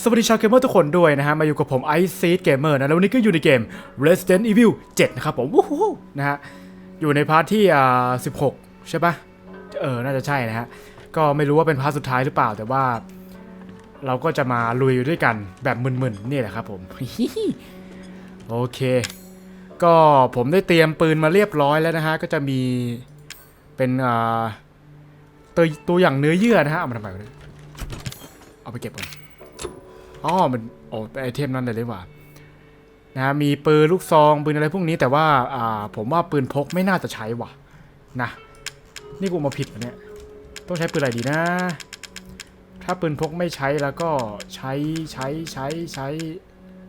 สวัสดีชาวเกมเมอร์ทุกคนด้วยนะฮะ มาอยู่กับผมไอซีดเกมเมอร์นะ แล้ววันนี้ก็อยู่ในเกม Resident Evil 7 นะครับผมวู้ฮู้นะฮะ อยู่ในพาร์ทที่อ่า16 ใช่ปะเออ น่าจะใช่นะฮะ ก็ไม่รู้ว่าเป็นพาร์ทสุดท้ายหรือเปล่า แต่ว่า เราก็จะมาลุยอยู่ด้วยกันแบบมึนๆ นี่แหละครับผม โอเค ก็ผมได้เตรียมปืนมาเรียบร้อยแล้วนะฮะ ก็จะมีเป็นอ่าตัวตัวอย่างเนื้อเยื่อนะฮะ เอามาทำไมวะเนี่ยเอาไปเก็บก่อน อ๋อมันโอ้ไอเทมนั่นเลยดีกว่านะฮะมีปืนลูกซองปืนอะไรพวกนี้แต่ว่าอ่าผมว่าปืนพกไม่น่าจะใช้ว่ะนะนี่กูมาผิดเหรอเนี่ยต้องใช้ปืนอะไรดีนะ ถ้าปืนพกไม่ใช้แล้วก็ใช้ใช้ใช้ใช้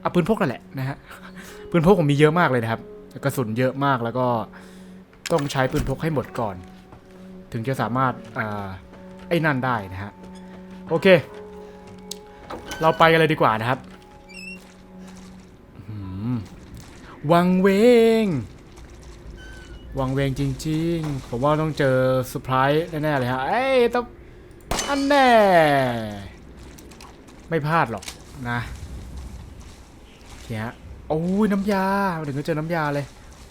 อะปืนพกนั่นแหละนะฮะปืนพกผมมีเยอะมากเลยนะครับกระสุนเยอะมากแล้วก็ต้องใช้ปืนพกให้หมดก่อน ถึงจะสามารถอ่าไอ้นั่นได้นะฮะโอเค เราไปกันเลยดีกว่านะครับวังเวง วังเวงจริงๆ ผมว่าต้องเจอเซอร์ไพรส์แน่ๆเลยฮะ เอ้ยต้องอันแน่ ไม่พลาดหรอกนะเคฮะโอ้ยน้ำยามาถึงก็เจอน้ำยาเลย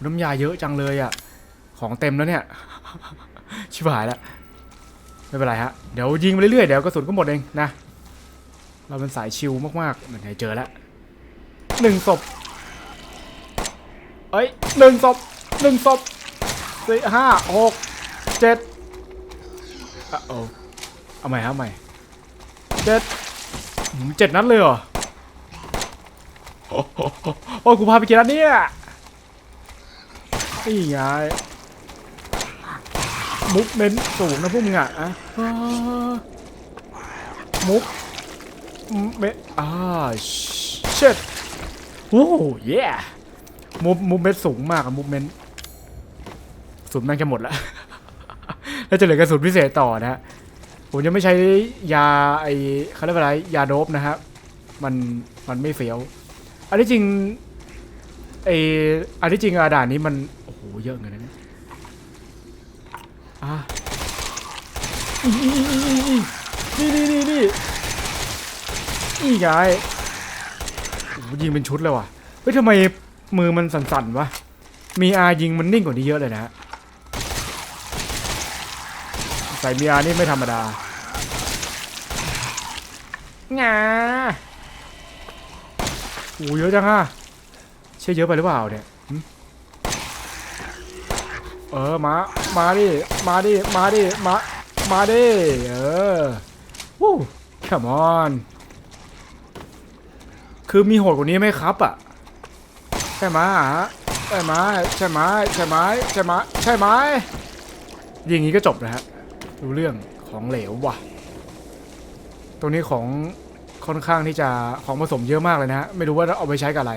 น้ำยาเยอะจังเลยอะ ของเต็มแล้วเนี่ย ชิบหายแล้ว ไม่เป็นไรฮะ เดี๋ยวยิงไปเรื่อยๆ เดี๋ยวกระสุนก็หมดเองนะ เราเป็นสายชิลมากๆเหมือนไหนเจอแล้วหนึ่งศพเอ้ยหนึ่งศพหนึ่งศพสี่ห้าหกเจ็ดอะโอ้เอาใหม่เอาใหม่เจ็ดเจ็ดนัดเลยเหรอโอ้โหกูพาไปกี่นัดเนี่ยนี่ไงมุกเน้นสูงนะพวกมึงอะมุก เมอ่าเชิดโอ้เย่มูฟมูฟเมนต์สูงมากอะมูฟเมนต์สุดแม่งจะหมดแล้ว แล้วจะเหลือกระสุนพิเศษต่อนะฮะผมยังไม่ใช้ยาไอเขาเรียกว่าอะไรยาโดบนะฮะมันมันไม่เฟี้ยว อันที่จริงไออันที่จริงอะด่านนี้มันโอ้โหเยอะเงินนะเนี่ยอะนี่นี่นี่นี่ นี่ไงโอ้โหยิงเป็นชุดเลยว่ะ เฮ้ยทำไมมือมันสั่นๆวะ มีอายิงมันนิ่งกว่านี้เยอะเลยนะใส่มีอานี่ไม่ธรรมดางาโอ้เยอะจังอะใช่เยอะไปหรือเปล่าเนี่ยเออมา มาดิ มาดิ มาดิ มา มาดิ เออวู้ come on คือมีโหดกว่านี้ไหมครับอะ ใช่ไหมอะใช่ไหมใช่ไหมใช่ไหมใช่ไหมใช่ไหมอย่างนี้ก็จบนะฮะรู้เรื่องของเหลวว่ะ ตรงนี้ของค่อนข้างที่จะของผสมเยอะมากเลยนะฮะ ไม่รู้ว่าเอาไปใช้กับอะไร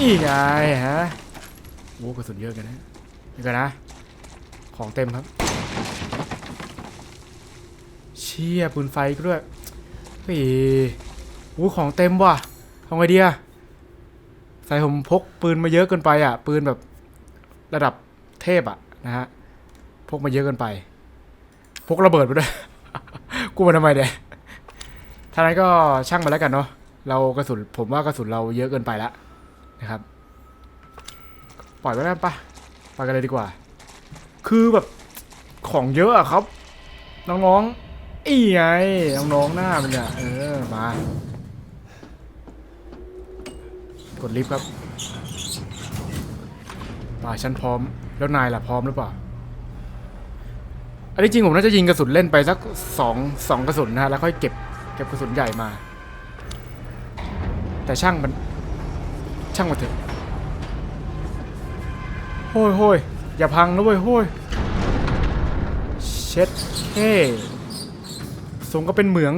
นี่ไงฮะโอ้กระสุนเยอะกันนะนี่กันนะ ของเต็มครับ เชี่ยปืนไฟก็ด้วย เฮ้ยอู้ของเต็มว่ะทำไงดีอะใส่ผมพกปืนมาเยอะเกินไปอะ ปืนแบบระดับเทพอะนะฮะ พกมาเยอะเกินไป พกระเบิดมาด้วย กูมาทำไมเนี่ยท่านั้นก็ช่างมาแล้วกันเนาะ เรากระสุนผมว่ากระสุนเราเยอะเกินไปแล้วนะครับ ปล่อยไว้แล้วปะไปกันเลยดีกว่า คือแบบของเยอะอะครับ น้องๆ อีไงน้องๆหน้ามันเนี่ยเออมากดลิฟต์ครับมาฉันพร้อม แล้วนายล่ะพร้อมหรือเปล่า อันนี้จริงผมน่าจะยิงกระสุนเล่นไปสักสองสองกระสุนนะฮะแล้วค่อยเก็บเก็บกระสุนใหญ่มา แต่ช่างมัน ช่างมันเถอะโฮ้ยโฮ้ยอย่าพังนะเว้ยโฮ้ยเช็ดเฮ้ สมก็เป็นเหมือง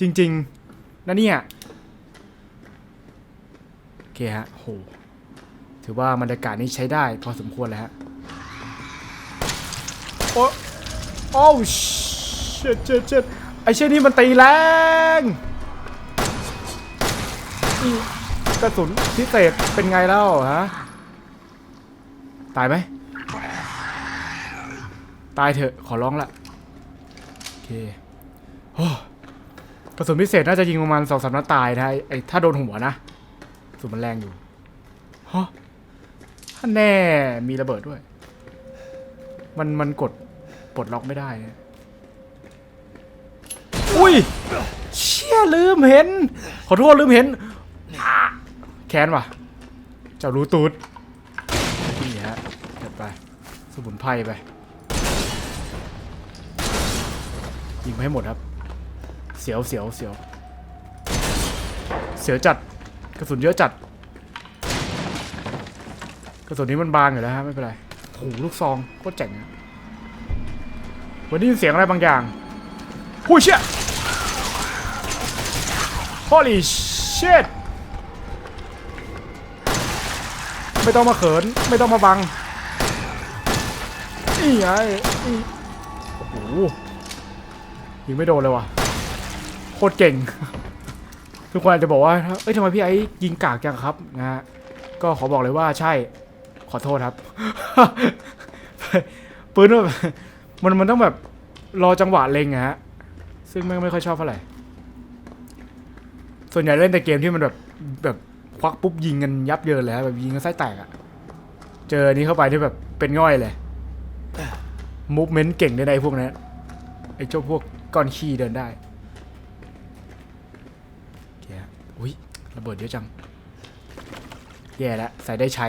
จริงๆนะเนี่ยโอเคฮะโหถือว่าบรรยากาศนี้ใช้ได้พอสมควรแล้วฮะโอ้โอ้เช็ดเช็ดเช็ดไอเช่นนี่มันตีแรงกระสุนพิเศษเป็นไงแล้วฮะตายไหมตายเถอะขอร้องละโอเค กระสุนพิเศษน่าจะยิงประมาณสองสามนัดตายนะไอ้ถ้าโดนหัวนะกระสุนมันแรงอยู่ฮะท่าแน่มีระเบิดด้วย มันมันกดปลดล็อกไม่ได้นะอุ้ย เชี่ยลืมเห็น ขอโทษลืมเห็น แค้นว่ะ เจ้ารู้ตูดนี่ฮะเก็บไป สมุนไพรไป ยิงไปให้หมดครับ เสียวเสียวเสียวเสียวจัดกระสุนเยอะจัด กระสุนนี้มันบางอยู่แล้วฮะไม่เป็นไรโอ้ลูกซองโคตรเจ๋งอะวันนี้ยินเสียงอะไรบางอย่างหูเชี่ย holy shit ไม่ต้องมาเขิน ไม่ต้องมาบัง นี่ไงโอ้โหยิงไม่โดนเลยว่ะ คตรเก่ง ทุกคนอาจจะบอกว่า เอ้ยทำไมพี่ไอ้ยิงกากจังครับนะฮะก็ขอบอกเลยว่าใช่ ขอโทษครับ ปืนแบบมันมันต้องแบบรอจังหวะเล็งะฮะ ซึ่งไม่ไม่ค่อยชอบเท่าไหร่ ส่วนใหญ่เล่นแต่เกมที่มันแบบแบบควักปุ๊บยิงกันยับเยินเลยฮะแบบยิงกันไส้แตกอะเจอนี้เข้าไปที่แบบเป็นง่อยเลยมูฟเมนต์เก่งด้วยนพวกนั้นไอ้เจ้าพวกก้อนขี้เดินได้โอเคฮะ อุ้ยระเบิดเยอะจัง แย่แล้วใส่ได้ใช้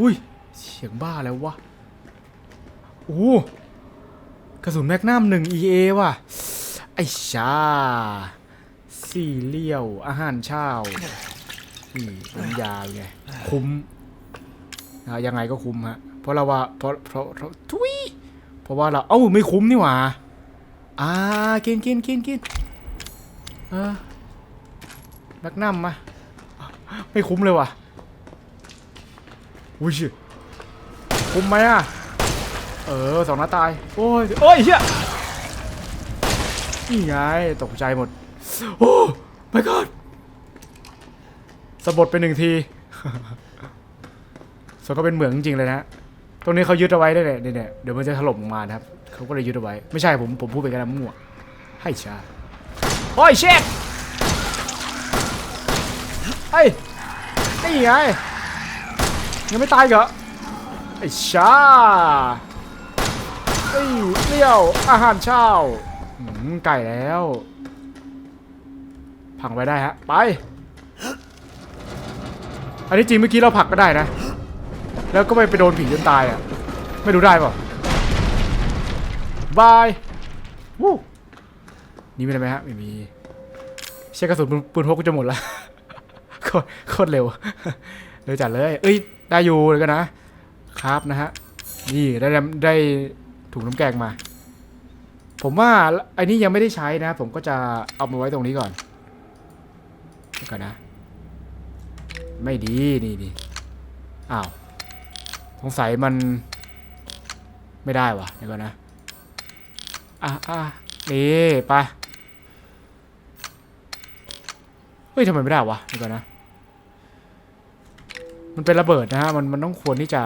อุ้ยเสียงบ้าแล้ววะโอ้กระสุนแมกนัมหนึ่ง EA ว่ะ ไอ้ชา สี่เลี่ยว อาหารเช้า นี่น้ำยาไง คุ้มนะยังไงก็คุ้มฮะ เพราะเราว่า เพราะเพราะเพราะทุยเพราะว่าเรา เอ้า ไม่คุ้มนี่หว่า อ่า กินกินกินกินเออ แมกนัมมาไม่คุ้มเลยว่ะอุ้ยคุ้มไหมอะ เออสองนัดตาย โอ้ยโอ้ยเฮียนี่ไงตกใจหมด โอ้ my god สะบดไปหนึ่งทีส่วนก็เป็นเหมืองจริงเลยนะ ตรงนี้เขายึดเอาไว้ได้เลยเนี่ยเดี๋ยวมันจะถล่มลงมานะครับ เขาก็เลยยึดเอาไว้ ไม่ใช่ผมผมพูดไปกันนะมั่วให้ชาโอ้ยเช็ด เฮ้ยนี่ไงยังไม่ตายเหรอไอ้ชาเอ้ยเลี้ยวอาหารเช้าไก่แล้วพังไปได้ฮะ ไป อันนี้จริงเมื่อกี้เราผักก็ได้นะ แล้วก็ไปไปโดนผีจนตายอะ ไม่รู้ได้เปล่าบายวู้นี่มีอะไรไหมฮะไม่มีเช็คกระสุนปืนพกกูจะหมดละ โคตรเร็วเร็วจัดเลย เอ้ย ได้อยู่เลยกันนะ ครับนะฮะ นี่ได้น้ได้ถุงน้ำแกงมา ผมว่าไอ้นี่ยังไม่ได้ใช้นะ ผมก็จะเอามาไว้ตรงนี้ก่อนก่อนนะ ไม่ดี นี่นี่อ้าว สงสัยมันไม่ได้วะเดี๋ยวก่อนนะ อะอะนี่ไป เฮ้ยทำไมไม่ได้วะเดี๋ยวก่อนนะ มันเป็นระเบิดนะฮะ มันมันต้องควรที่จะ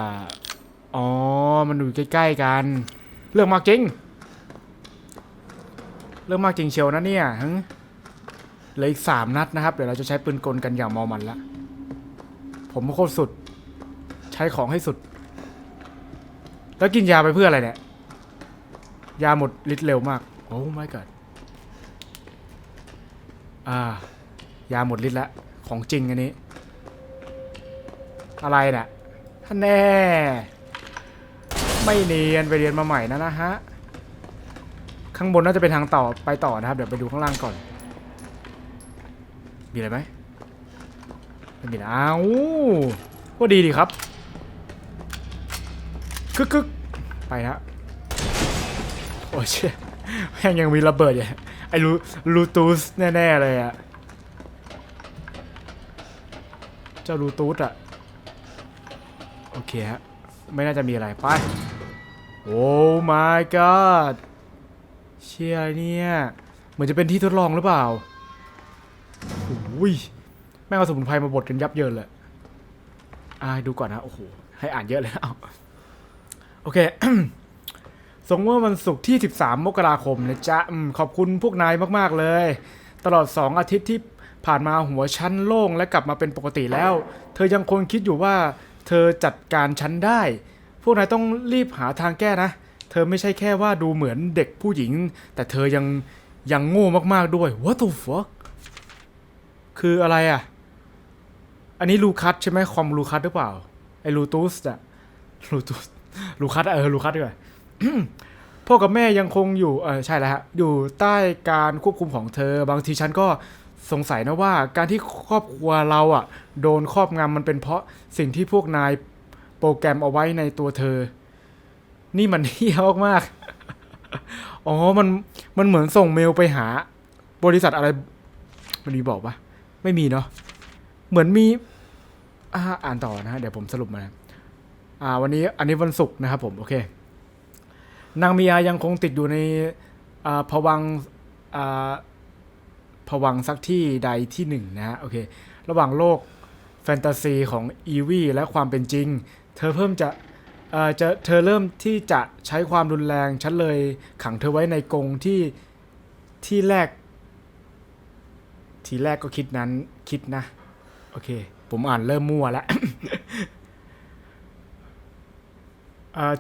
อ๋อ มันอยู่ใกล้ๆกัน เรื่องมากจริง เรื่องมากจริงเชียวนะเนี่ยฮึเหลืออีกสามนัดนะครับ เดี๋ยวเราจะใช้ปืนกลกันอย่างมอมันละ ผมโคตรสุด ใช้ของให้สุด แล้วกินยาไปเพื่ออะไรเนี่ย ยาหมดฤทธิ์เร็วมาก โอ้ my god อ่า ยาหมดฤทธิ์แล้วของจริงอันนี้ อะไรน่ะท่านแน่ ไม่เนียนไปเรียนมาใหม่นะนะฮะ ข้างบนน่าจะเป็นทางต่อไปต่อนะครับ เดี๋ยวไปดูข้างล่างก่อน มีอะไรไหมไม่มีนะอ้าวก็ดีดีครับกึกกึกไปฮะโอ้เชี่ยแม่งยังมีระเบิดอยู่ไอ้รูรูตูสแน่ ๆ เลยอะเจ้ารูตูสอะ โอเคฮะ ไม่น่าจะมีอะไรไปโอ้ my god เชี่ยเนี่ยเหมือนจะเป็นที่ทดลองหรือเปล่าโอ้ยแม่งเอาสมุนไพรมาบดกันยับเยินเลยอ่าดูก่อนนะ โอ้โห ให้อ่านเยอะเลยเอาโอเคสงเมื่อวันศุกร์ที่ 13 มกราคมนะจ๊ะขอบคุณพวกนายมาก ๆ เลย ตลอด 2 อาทิตย์ที่ผ่านมาหัวฉันโล่งและกลับมาเป็นปกติแล้ว เธอยังคงคิดอยู่ว่า เธอจัดการฉันได้ พวกนายต้องรีบหาทางแก้นะ เธอไม่ใช่แค่ว่าดูเหมือนเด็กผู้หญิง แต่เธอยังยังโง่มากๆด้วย What the fuck คืออะไรอะ อันนี้ลูคัสใช่ไหมคอมลูคัสหรือเปล่า ไอ้ลูตูสอะลูตูสลูคัสเออลูคัสดีกว่าพ่อกับแม่ยังคงอยู่เออใช่แล้วฮะอยู่ใต้การควบคุมของเธอบางทีฉันก็ สงสัยนะว่าการที่ครอบครัวเราอะ โดนครอบงำมันเป็นเพราะสิ่งที่พวกนายโปรแกรมเอาไว้ในตัวเธอ นี่มันเฮี้ยมากอ๋อ มัน มันเหมือนส่งเมลไปหา บริษัทอะไร มันมีบอกปะไม่มีเนาะ เหมือนมี อ่า อ่านต่อนะฮะเดี๋ยวผมสรุปมา อ่า วันนี้ อันนี้วันศุกร์นะครับผม โอเค นางมียายังคงติดอยู่ใน อ่าภวัง อ่า ภวังสักที่ใดที่หนึ่งนะฮะโอเค ระหว่างโลกแฟนตาซีของอีวีและความเป็นจริง เธอเพิ่มจะเอ่อจะเธอเริ่มที่จะใช้ความรุนแรงฉันเลยขังเธอไว้ในกรงที่ที่แรก ทีแรกก็คิดนั้นคิดนะ โอเค ผมอ่านเริ่มมั่วแล้ว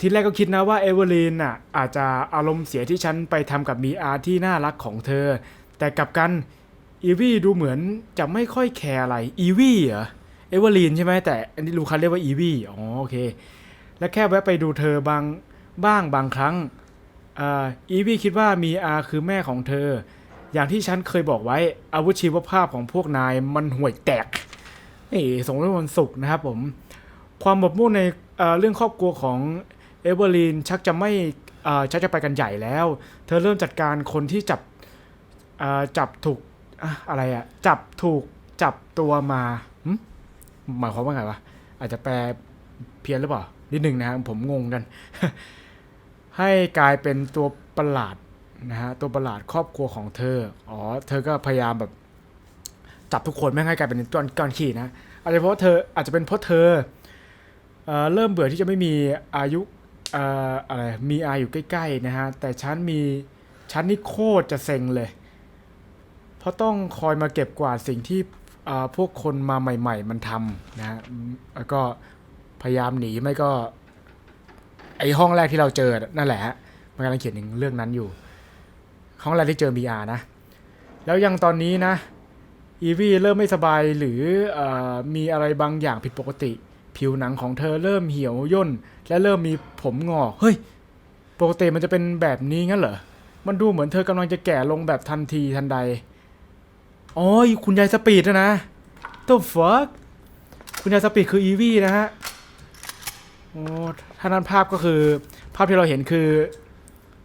ทีแรกก็คิดนะว่าเอเวอร์ลีนน่ะอาจจะอารมณ์เสียที่ฉันไปทำกับมีอาที่น่ารักของเธอ แต่กลับกันอีวี่ดูเหมือนจะไม่ค่อยแคร์อะไรอีวี่เหรอเอเวอร์ลีนใช่ไหมแต่อันนี้ลูคัสเรียกว่าอีวี่อ๋อโอเค และแค่แวะไปดูเธอบางบ้างบางครั้งอ่ออีวี่คิดว่ามีอาคือแม่ของเธอ อย่างที่ฉันเคยบอกไว้อาวุธชีวภาพของพวกนายมันห่วยแตกนี่ส่งเรื่องวันศุกร์นะครับผม ความหมกมุ่นในเรื่องครอบครัวของเอเวอร์ลีนชักจะไม่ชักจะไปกันใหญ่แล้ว เธอเริ่มจัดการคนที่จับ จับถูกอะไรอะจับถูกจับตัวมาหมายความว่าไงวะอาจจะแปลเพี้ยนหรือเปล่านิดหนึ่งนะครับผมงงกัน ให้กลายเป็นตัวประหลาดนะฮะตัวประหลาดครอบครัวของเธออ๋อเธอก็พยายามแบบ จับทุกคนไม่ให้กลายเป็นก้อนก้อนขี้นะอาจจะเพราะเธออาจจะเป็นเพราะเธอเอ่อเริ่มเบื่อที่จะไม่มีอายุเอ่ออะไรมีอาอยู่ใกล้ๆนะฮะแต่ฉันมีฉันนี่โคตรจะเซ็งเลย ราะต้องคอยมาเก็บกวาดสิ่งที่พวกคนมาใหม่ ๆ มันทำนะแล้วก็พยายามหนีไม่ก็ ไอห้องแรกที่เราเจอนั่นแหละฮะมันกำลังเขียนถึงเรื่องนั้นอยู่ห้องแรกที่เจอมีอานะ แล้วยังตอนนี้นะอีวีเริ่มไม่สบายหรือออมีอะไรบางอย่างผิดปกติ ผิวหนังของเธอเริ่มเหี่ยวย่น และเริ่มมีผมงอกเฮ้ยปกติมันจะเป็นแบบนี้งั้นเหรอมันดูเหมือนเธอกำลังจะแก่ลงแบบทันทีทันใด อ๋อคุณยายสปีดนะนะ the fuck คุณยายสปีดคืออีวีนะฮะโอ้ถ้านั้นภาพก็คือ ภาพที่เราเห็นคือ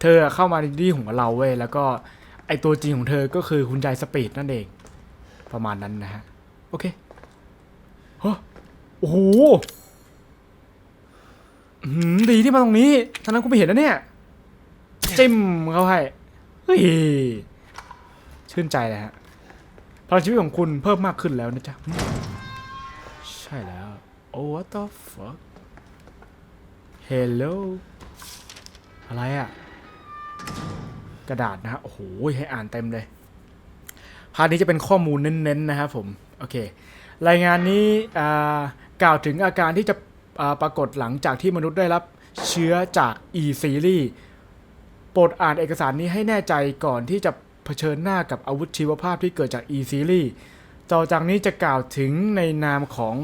เธอเข้ามาในที่ของเราเว้ยแล้วก็ไอตัวจริงของเธอก็คือคุณยายสปีดนั่นเอง ประมาณนั้นนะฮะ โอเคฮะโอ้โหอื้อหือดีที่มาตรงนี้ท่านั้นกูไม่เห็นนะเนี่ยจิ้มเขาให้เฮ้ยชื่นใจเลยฮะพ ลังชีวิตของคุณเพิ่มมากขึ้นแล้วนะจ๊ะ ใช่แล้ว โอ้ what the fuck hello อะไรอะกระดาษนะฮะ โอ้โห ให้อ่านเต็มเลย พาร์ทนี้จะเป็นข้อมูลเน้นๆนะครับผม โอเค รายงานนี้อ่ากล่าวถึงอาการที่จะปรากฏหลังจากที่มนุษย์ได้รับเชื้อจาก e series โปรดอ่านเอกสารนี้ให้แน่ใจก่อนที่จะ เผชิญหน้ากับอาวุธชีวภาพที่เกิดจาก e series ต่อจากนี้จะกล่าวถึงในนามของ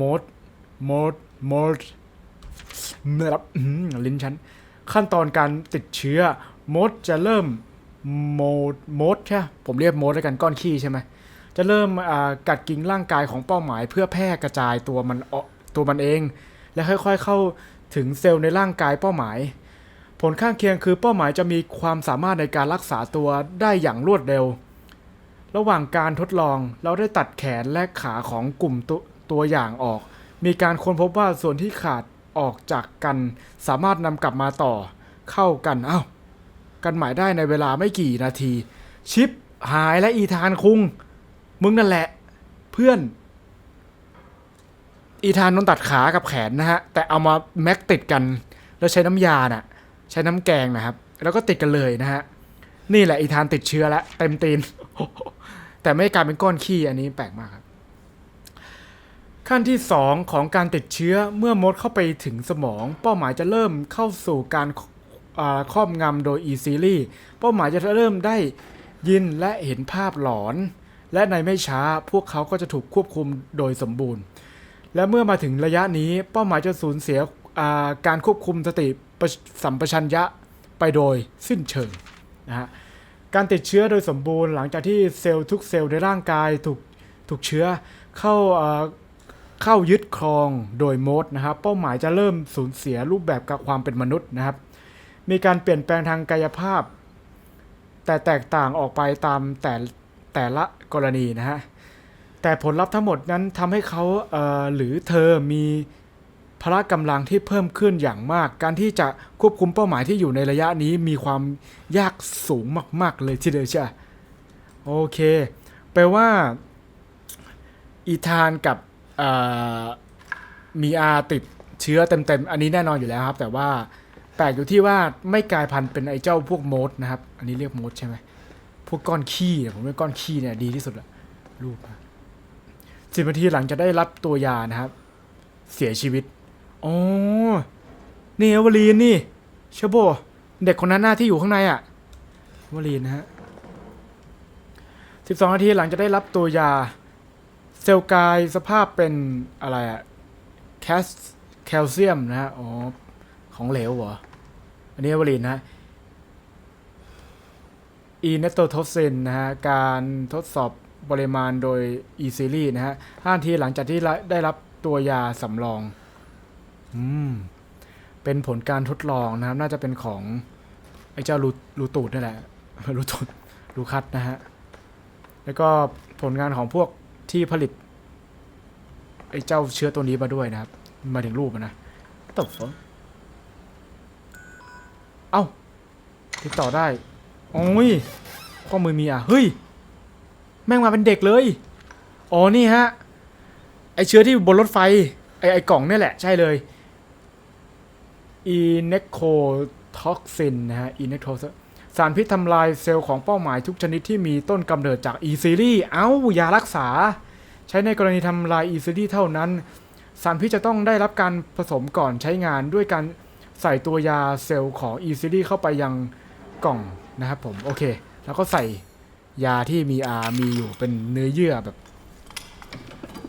มดมดมดนะครับอื้อหือลิ้นฉันขั้นตอนการติดเชื้อมดจะเริ่มโมดมดใช่ผมเรียกมดแล้วกันก้อนขี้ใช่ไหมจะเริ่มอ่ากัดกินร่างกายของเป้าหมาย เพื่อแพร่กระจายตัวมันตัวมันเอง และค่อยๆเข้าถึงเซลล์ในร่างกายเป้าหมาย ผลข้างเคียงคือเป้าหมายจะมีความสามารถในการรักษาตัวได้อย่างรวดเร็ว ระหว่างการทดลองเราได้ตัดแขนและขาของกลุ่มตตัวอย่างออก มีการค้นพบว่าส่วนที่ขาดออกจากกัน สามารถนำกลับมาต่อ เข้ากันเอ้า กันหมายได้ในเวลาไม่กี่นาที ชิปหายและอีธานคุง มึงนั่นแหละ เพื่อน อีธานโดนตัดขากับแขนนะฮะ แต่เอามาแม็กติดกัน แล้วใช้น้ำยาน่ะ ใช้น้ำแกงนะครับ แล้วก็ติดกันเลยนะฮะ นี่แหละอีธานติดเชื้อแล้วเต็มตีน แต่ไม่กลายเป็นก้อนขี้อันนี้แปลกมากครับ ขั้นที่ 2 ของการติดเชื้อเมื่อมดเข้าไปถึงสมอง เป้าหมายจะเริ่มเข้าสู่การครอบงำโดย e ซีรีเป้าหมายจะเริ่มได้ยินและเห็นภาพหลอน และในไม่ช้าพวกเขาก็จะถูกควบคุมโดยสมบูรณ์ และเมื่อมาถึงระยะนี้เป้าหมายจะสูญเสียการควบคุมสติ สัมปชัญญะไปโดยสิ้นเชิงนะฮะการติดเชื้อโดยสมบูรณ์หลังจากที่เซลล์ทุกเซลล์ในร่างกายถูกถูกเชื้อเข้าเข้ายึดครองโดยโมดนะครับ เป้าหมายจะเริ่มสูญเสียรูปแบบกับความเป็นมนุษย์นะครับ มีการเปลี่ยนแปลงทางกายภาพ แต่แตกต่างออกไปตามแต่แต่ละกรณีนะฮะแต่ผลลัพธ์ทั้งหมดนั้นทำให้เขาเหรือเธอมี พละกำลังที่เพิ่มขึ้นอย่างมาก การที่จะควบคุมเป้าหมายที่อยู่ในระยะนี้มีความยากสูงมาก ๆ เลยทีเดียวใช่โอเคแปลว่า อีธานกับมีอาติดเชื้อเต็มๆ อันนี้แน่นอนอยู่แล้วครับ แต่ว่าแปลกอยู่ที่ว่าไม่กลายพันธุ์เป็นไอ้เจ้าพวกโมดนะครับ อันนี้เรียกโมดใช่ไหมพวกก้อนขี้เนี่ยผมว่าก้อนขี้เนี่ยดีที่สุดละรูปสิบนาทีหลังจะได้รับตัวยานะครับ เสียชีวิต อ๋อ นี่เอวอรีนนี่เชโบเด็กคนนั้นหน้าที่อยู่ข้างในอะ่ะเอวอรีนนะฮะสิบสองนาทีหลังจะได้รับตัวยา เซลล์กายสภาพเป็นอะไรอะ่ะแคสแคลเซียมนะฮะ อ๋อ ของเหลวเหรอ อันนี้เอวอรีนนะฮะอีเนโตโทซินนะฮะ การทดสอบปริมาณโดย e s e r i นะฮะห้านาทีหลังจากที่ได้รับตัวยาสำรอง อืม เป็นผลการทดลองนะครับ น่าจะเป็นของไอ้เจ้ารูรูตูดนี่แหละรูตูดรูคัดนะฮะ แล้วก็ผลงานของพวกที่ผลิต ไอ้เจ้าเชื้อตัวนี้มาด้วยนะครับ มาถึงรูปอะนะตบฟเอ้า ติดต่อได้ โอ้ย ข้อมือมีอะ เฮ้ย แม่งมาเป็นเด็กเลย อ๋อ นี่ฮะ ไอเชื้อที่บนรถไฟ ไอไอกล่องเนี่ยแหละ ใช่เลย e n e c o t o x i n นนะฮะ e n e c o สารพิษทำลายเซลล์ของเป้าหมายทุกชนิดที่มีต้นกำเนิดจาก e ซีรีเอ้ายารักษา ใช้ในกรณีทำลาย e ซีรีเท่านั้น สารพิษจะต้องได้รับการผสมก่อนใช้งานด้วยการใส่ตัวยาเซลล์ของ e ซีรีเข้าไปยังกล่องนะครับผมโอเค แล้วก็ใส่ยาที่มีอามีอยู่เป็นเนื้อเยื่อแบบ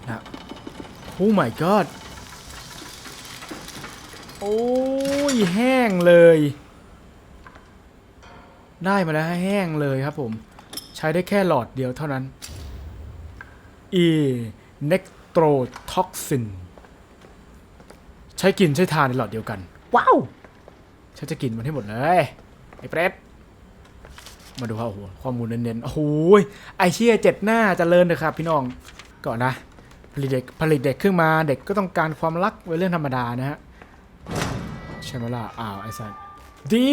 นะโอ้ my god โอ้ยแห้งเลย ได้มาแล้วแห้งเลยครับผม ใช้ได้แค่หลอดเดียวเท่านั้น e n e c t r o t o x i n ใช้กินใช้ทานในหลอดเดียวกัน ว้าวฉันจะกินมันให้หมดเลย ไอ้เปรตมาดูครับโอ้โหข้อมูลเน้นๆ โอ้โหยไอเชี่ยเจ็ดหน้าเจริญเลยครับพี่น้องก่อนนะผลิตเด็กผลิตเด็กขึ้นมาเด็กก็ต้องการความรักไว้เรื่องธรรมดานะฮะ ใช่ไหมล่ะอ้าวไอ้สัสดี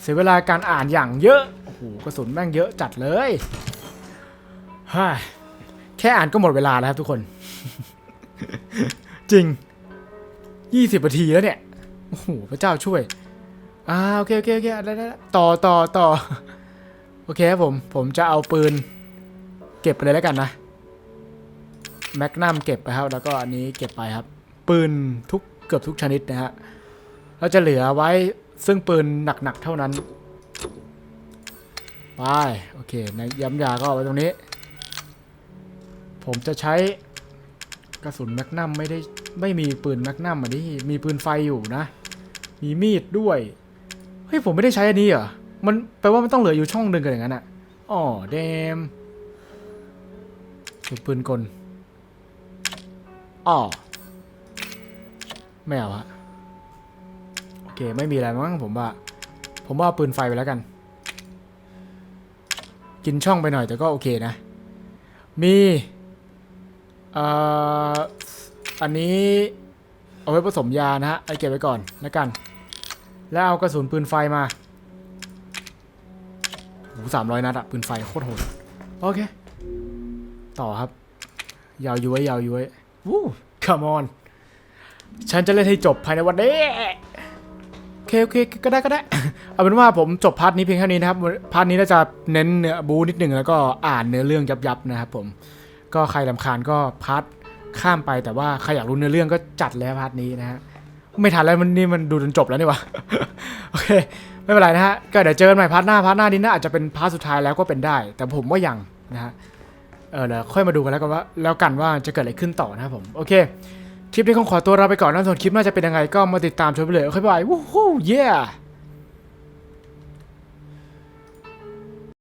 เสียเวลาการอ่านอย่างเยอะ โอ้โหกระสุนแม่งเยอะจัดเลยฮ่าแค่อ่านก็หมดเวลาแล้วครับทุกคน จริง 20นาทีแล้วเนี่ย โอ้โหพระเจ้าช่วยอ่าโอเคโอเคโอเคได้ได้ต่อต่อต่อโอเคครับผม ผมจะเอาปืน เก็บไปเลยแล้วกันนะแมกนัมเก็บไปครับ แล้วก็อันนี้เก็บไปครับ ปืนทุก เกือบทุกชนิดนะฮะเราจะเหลือไว้ซึ่งปืนหนักๆเท่านั้น ไป โอเคในย้ำยาก็เอาไว้ตรงนี้ ผมจะใช้กระสุนแมกนัมไม่ได้ไม่มีปืนแมกนัมอันนี้มีปืนไฟอยู่นะ มีมีดด้วย เฮ้ย ผมไม่ได้ใช้อันนี้เหรอ มันแปลว่ามันต้องเหลืออยู่ช่องหนึ่งกันอย่างนั้นอะอ๋อเดมถือปืนกลอ๋อ ไม่เอาฮะโอเคไม่มีอะไรมั้งผมว่า ผมว่าปืนไฟไปแล้วกัน กินช่องไปหน่อยแต่ก็โอเคนะ มีเอ่ออันนี้เอาไว้ผสมยานะฮะไอเก็บไว้ก่อนแล้วกัน แล้วเอากระสุนปืนไฟมาโอ้สามร้อยนัดอะปืนไฟโคตรโหดโอเค ต่อครับ ยาวยุ้ยยาวยุ้ยวู้ come on ฉันจะเล่นให้จบภายในวันนี้โอเคโอเคก็ได้ก็ได้ เอาเป็นว่าผมจบพาร์ทนี้เพียงเท่านี้นะครับพาร์ทนี้น่าจะเน้นเนื้อบูนิดหนึ่งแล้วก็อ่านเนื้อเรื่องยับๆนะครับผมก็ใครลำคาญก็พาร์ทข้ามไปแต่ว่าใครอยากรู้เนื้อเรื่องก็จัดแล้วพาร์ทนี้นะฮะไม่ทันแล้วมันนี่มันดูจนจบแล้วนี่วะโอเคไม่เป็นไรนะฮะก็เดี๋ยวเจอกันใหม่พาร์ทหน้าพาร์ทหน้านี้น่าอาจจะเป็นพาร์ทสุดท้ายแล้วก็เป็นได้ แต่ผมว่ายังนะฮะเออเดี๋ยวค่อยมาดูกันแล้วกันว่า แล้วกันว่าจะเกิดอะไรขึ้นต่อนะครับผมโอเค คลิปนี้คงขอตัวลาไปก่อนนะส่วนคลิปน่าจะเป็นยังไงก็มาติดตามชมไปเลยโอเคบายวู้ฮู้เย้